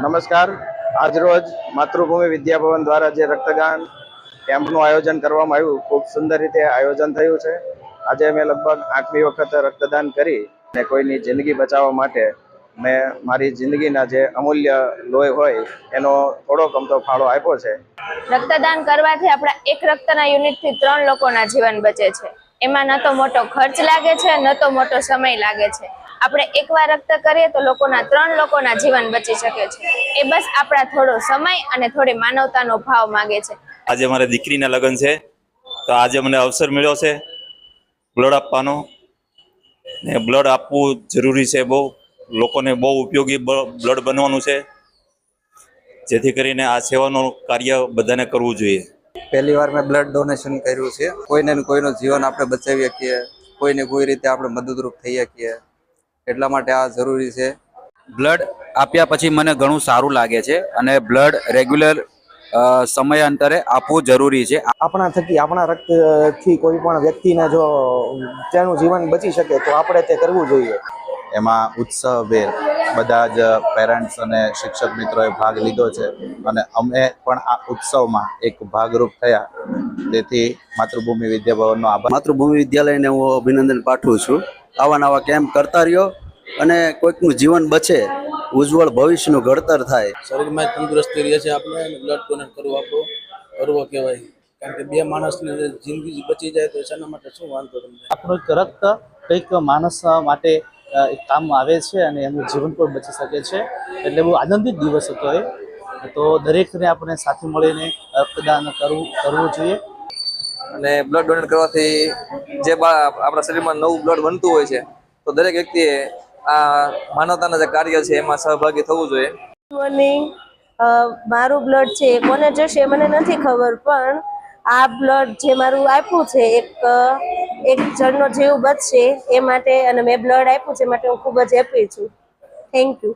નમસ્કાર. આજરોજ માતૃભૂમિ વિદ્યાભવન દ્વારા જે રક્તદાન કેમ્પનું આયોજન કરવામાં આવ્યું, ખૂબ સુંદર રીતે આયોજન થયું છે. આજે મેં લગભગ આઠમી વખત રક્તદાન કરી અને કોઈની જિંદગી બચાવવા માટે મેં મારી જિંદગીના જે અમૂલ્ય લોહી હોય, એનો થોડો કમતો ફાળો આપ્યો છે. રક્તદાન કરવાથી આપણા એક રક્તના યુનિટથી ત્રણ લોકોના જીવન બચે છે. એમાં ન તો મોટો ખર્ચ લાગે છે, ન તો મોટો સમય લાગે છે. આપણે એકવાર રક્ત કરીએ તો લોકોના ત્રણ લોકોના જીવન બચી શકે છે. એ બસ આપણા થોડો સમય અને થોડી માનવતાનો ભાવ માગે છે. આજે મારા દીકરીના લગ્ન છે. તો આજે મને અવસર મળ્યો છે. બ્લડ આપવાનો. ને બ્લડ આપવું જરૂરી છે બહુ. લોકોને બહુ ઉપયોગી બ્લડ બનવાનું છે. જેથી કરીને આ સેવાનું કાર્ય બધાને કરવું જોઈએ. પહેલી વાર મેં બ્લડ ડોનેશન કર્યું છે. કોઈને કોઈનું જીવન આપણે બચાવી શકીએ કોઈને કોઈ રીતે આપણે મદદરૂપ થઈ શકીએ એટલા માટે આ જરૂરી છે. બ્લડ આપ્યા પછી મને ઘણું સારું લાગે છે અને બ્લડ રેગ્યુલર સમયાંતરે આપવું જરૂરી છે. આપણા થકી આપણા રક્તથી કોઈ પણ વ્યક્તિને જો તેનું જીવન બચી શકે તો આપણે તે કરવું જોઈએ. એમાં ઉત્સવભેર બધા જ પેરેન્ટ્સ અને શિક્ષક મિત્રોએ ભાગ લીધો છે અને અમે પણ આ ઉત્સવમાં એક ભાગરૂપ થયા. તેથી માતૃભૂમિ વિદ્યાભવનનો આભાર. માતૃભૂમિ વિદ્યાલયને હું અભિનંદન પાઠવું છું. આવા નવા કેમ્પ કરતા રહ્યો. અને કોઈકનું જીવન બચે ઉજ્જવળ ભવિષ્યનું ઘડતર થાય. શરીરમાં તંદુરસ્તી રહે છે આપણે બ્લડ ડોનેટ કરવું આપણું ગર્વ કહેવાય. કારણ કે બે માણસની જિંદગી બચી જાય તો એના માટે શું વાંધો તમને? આપણું રક્ત કંઈક માણસ માટે એક કામ આવે છે અને એનું જીવન પણ બચી શકે છે. એટલે બહુ આનંદિત દિવસ હતો એ. તો દરેકને આપણે સાથે મળીને રક્તદાન કરવું કરવું જોઈએ. અને બ્લડ ડોનેટ કરવાથી જે બા આપણા શરીરમાં નવું બ્લડ બનતું હોય છે તો દરેક વ્યક્તિએ આ માનવતાના જે કાર્ય છે, એમાં સહભાગી થવું જોઈએ. મારું બ્લડ છે કોને જશે મને નથી ખબર, પણ આ બ્લડ જે મારું આપ્યું છે, એક એક જણનો જીવ બચશે એ માટે અને મેં બ્લડ આપ્યું છે માટે હું ખૂબ જ હેપી છું. Thank you